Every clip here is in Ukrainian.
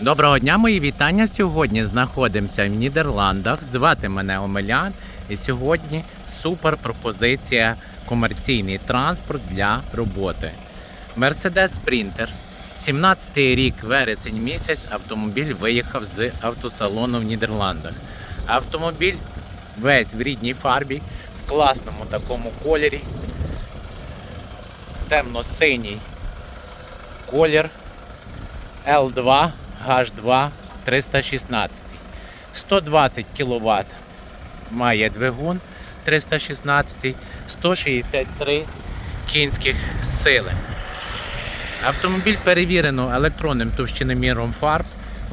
Доброго дня, мої вітання. Сьогодні знаходимося в Нідерландах. Звати мене Омелян. І сьогодні супер пропозиція комерційний транспорт для роботи. Mercedes Sprinter. 17 рік, вересень місяць, автомобіль виїхав з автосалону в Нідерландах. Автомобіль весь в рідній фарбі, в класному такому кольорі. Темно-синій колір. L2 H2 316. 120 кВт має двигун 316, 163 кінських сили. Автомобіль перевірено електронним товщиноміром фарб,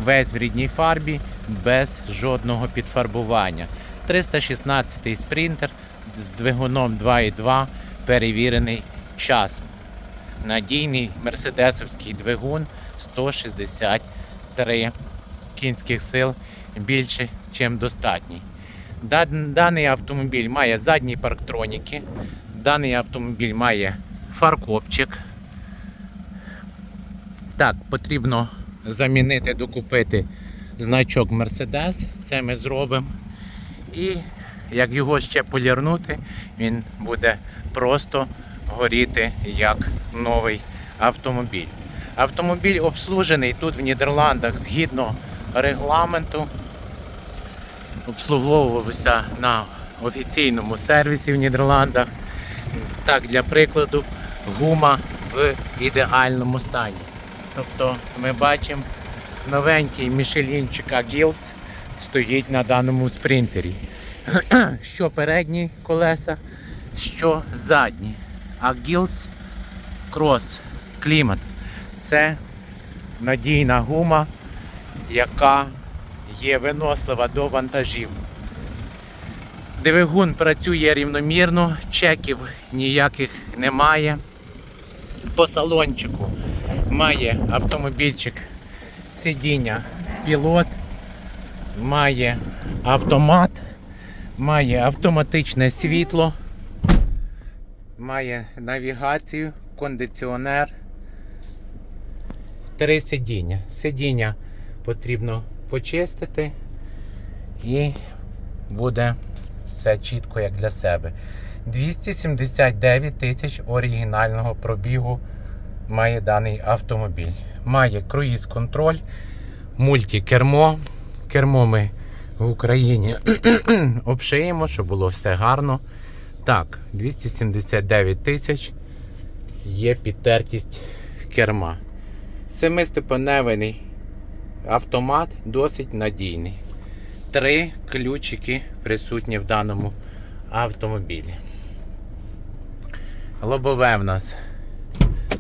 весь в рідній фарбі, без жодного підфарбування. 316 спринтер з двигуном 2.2 перевірений часом. Надійний мерседесовський двигун 163 кінських сил більше, ніж достатній. Даний автомобіль має задні парктроніки, даний автомобіль має фаркопчик. Так, потрібно замінити, докупити значок Mercedes. Це ми зробимо. І як його ще полірнути, він буде просто горіти як новий автомобіль. Автомобіль обслужений тут в Нідерландах згідно регламенту. Обслуговувався на офіційному сервісі в Нідерландах. Так, для прикладу, гума в ідеальному стані. Тобто ми бачимо новенький Мішелінчик Agils стоїть на даному спринтері. Що передні колеса, що задні. Agils Cross Клімат. Це надійна гума, яка є винослива до вантажів. Двигун працює рівномірно, чеків ніяких немає. По салончику має автомобільчик сидіння пілот, має автомат, має автоматичне світло, має навігацію, кондиціонер, три сидіння. Сидіння потрібно почистити і буде все чітко як для себе. 279 тисяч оригінального пробігу має даний автомобіль. Має круїз контроль, мультикермо. Кермо ми в Україні обшиємо, щоб було все гарно. Так, 279 тисяч є підтертість керма. Семиступеневий автомат досить надійний. Три ключики присутні в даному автомобілі. Лобове в нас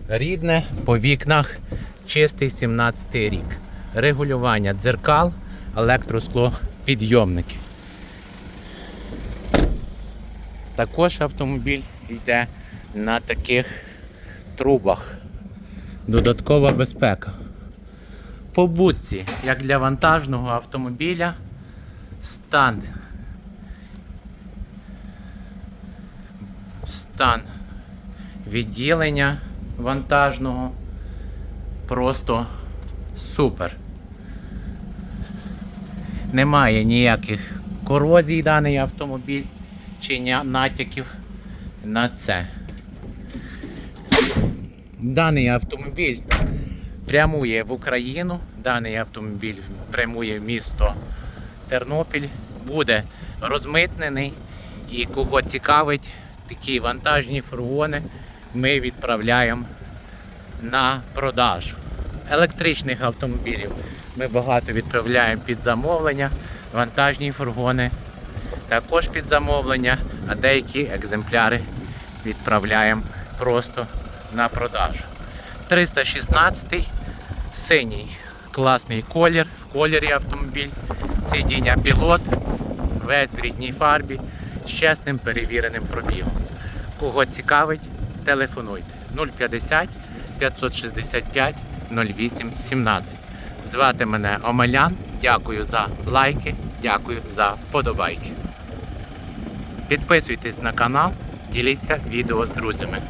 рідне, по вікнах чистий 17 рік. Регулювання дзеркал, електроскло підйомники. Також автомобіль йде на таких трубах. Додаткова безпека. По будці, як для вантажного автомобіля, стан. Стан відділення вантажного просто супер. Немає ніяких корозій даний автомобіль чи натяків на це. Даний автомобіль прямує в Україну, даний автомобіль прямує в місто Тернопіль, буде розмитнений і кого цікавить такі вантажні фургони, ми відправляємо на продажу. Електричних автомобілів ми багато відправляємо під замовлення, вантажні фургони також під замовлення, а деякі екземпляри відправляємо просто на продажу. 316 синій класний колір, в кольорі автомобіль, сидіння пілот, весь в рідній фарбі, з чесним перевіреним пробігом. Кого цікавить, телефонуйте 050 565 08 17. Звати мене Омелян. Дякую за лайки, дякую за подобайки. Підписуйтесь на канал, діліться відео з друзями.